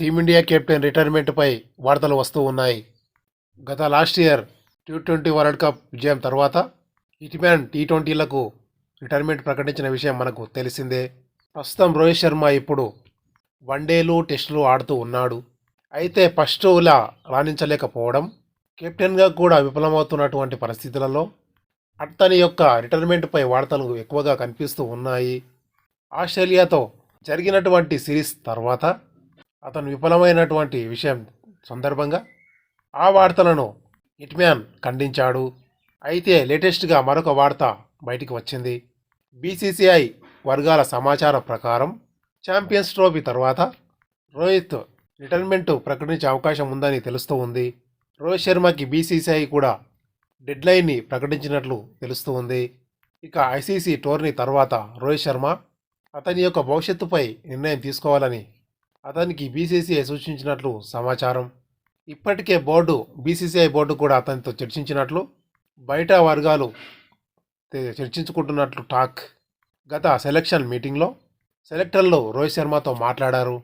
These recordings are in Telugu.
టీమిండియా కెప్టెన్ రిటైర్మెంట్పై వార్తలు వస్తూ ఉన్నాయి. గత last year T twenty World Cup విజయం తర్వాత ఇటిమ్యాన్ టీ ట్వంటీలకు రిటైర్మెంట్ ప్రకటించిన విషయం మనకు తెలిసిందే. ప్రస్తుతం రోహిత్ శర్మ ఇప్పుడు వన్డేలు టెస్టులు ఆడుతూ ఉన్నాడు. అయితే ఫస్టులా రాణించలేకపోవడం కెప్టెన్గా కూడా విఫలమవుతున్నటువంటి పరిస్థితులలో అతని యొక్క రిటైర్మెంట్పై వార్తలు ఎక్కువగా కనిపిస్తూ ఉన్నాయి. ఆస్ట్రేలియాతో జరిగినటువంటి సిరీస్ తర్వాత అతను విఫలమైనటువంటి విషయం సందర్భంగా ఆ వార్తలను హిట్మ్యాన్ ఖండించాడు. అయితే లేటెస్ట్గా మరొక వార్త బయటికి వచ్చింది. బీసీసీఐ వర్గాల సమాచారం ప్రకారం ఛాంపియన్స్ ట్రోఫీ తర్వాత రోహిత్ రిటైర్మెంట్ ప్రకటించే అవకాశం ఉందని తెలుస్తూ ఉంది. రోహిత్ శర్మకి బీసీసీఐ కూడా డెడ్లైన్ని ప్రకటించినట్లు తెలుస్తూ ఉంది. ఇక ఐసీసీ టోర్నీ తర్వాత రోహిత్ శర్మ అతని యొక్క భవిష్యత్తుపై నిర్ణయం తీసుకోవాలని అతనికి బీసీసీఐ సూచించినట్లు సమాచారం. ఇప్పటికే బోర్డు బీసీసీఐ బోర్డు కూడా అతనితో చర్చించినట్లు బయట వర్గాలు చర్చించుకుంటున్నట్లు టాక్ గత సెలక్షన్ మీటింగ్లో సెలెక్టర్లు రోహిత్ శర్మతో మాట్లాడారు.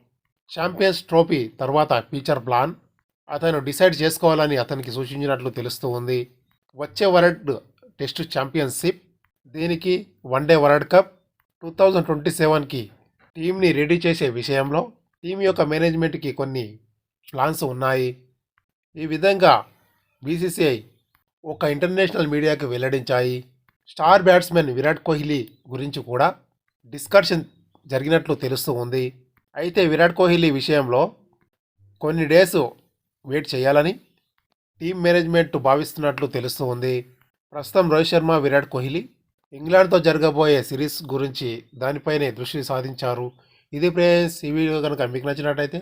ఛాంపియన్స్ ట్రోఫీ తర్వాత ఫీచర్ ప్లాన్ అతను డిసైడ్ చేసుకోవాలని అతనికి సూచించినట్లు తెలుస్తూ ఉంది. వచ్చే వరల్డ్ టెస్ట్ ఛాంపియన్షిప్ దీనికి one day World Cup two thousand twenty సెవెన్కి టీంని రెడీ చేసే విషయంలో టీం యొక్క మేనేజ్మెంట్కి కొన్ని ప్లాన్స్ ఉన్నాయి. ఈ విధంగా బీసీసీఐ ఒక ఇంటర్నేషనల్ మీడియాకి వెల్లడించాయి. స్టార్ బ్యాట్స్మెన్ విరాట్ కోహ్లీ గురించి కూడా డిస్కషన్ జరిగినట్లు తెలుస్తూ ఉంది. అయితే విరాట్ కోహ్లీ విషయంలో కొన్ని డేస్ వెయిట్ చేయాలని టీం మేనేజ్మెంట్ భావిస్తున్నట్లు తెలుస్తూ ఉంది. ప్రస్తుతం రోహిత్ శర్మ విరాట్ కోహ్లీ ఇంగ్లాండ్తో జరగబోయే సిరీస్ గురించి దానిపైనే దృష్టి సాధించారు. ఇది ఫ్రెండ్స్ ఈ వీడియో కనుక మీకు నచ్చినట్టయితే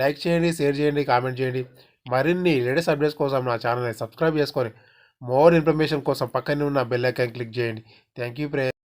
లైక్ చేయండి షేర్ చేయండి కామెంట్ చేయండి. మరిన్ని లేటెస్ట్ అప్డేట్స్ కోసం నా ఛానల్ని సబ్స్క్రైబ్ చేసుకొని మోర్ ఇన్ఫర్మేషన్ కోసం పక్కనే ఉన్న బెల్ ఐకాన్ క్లిక్ చేయండి. Thank you friends.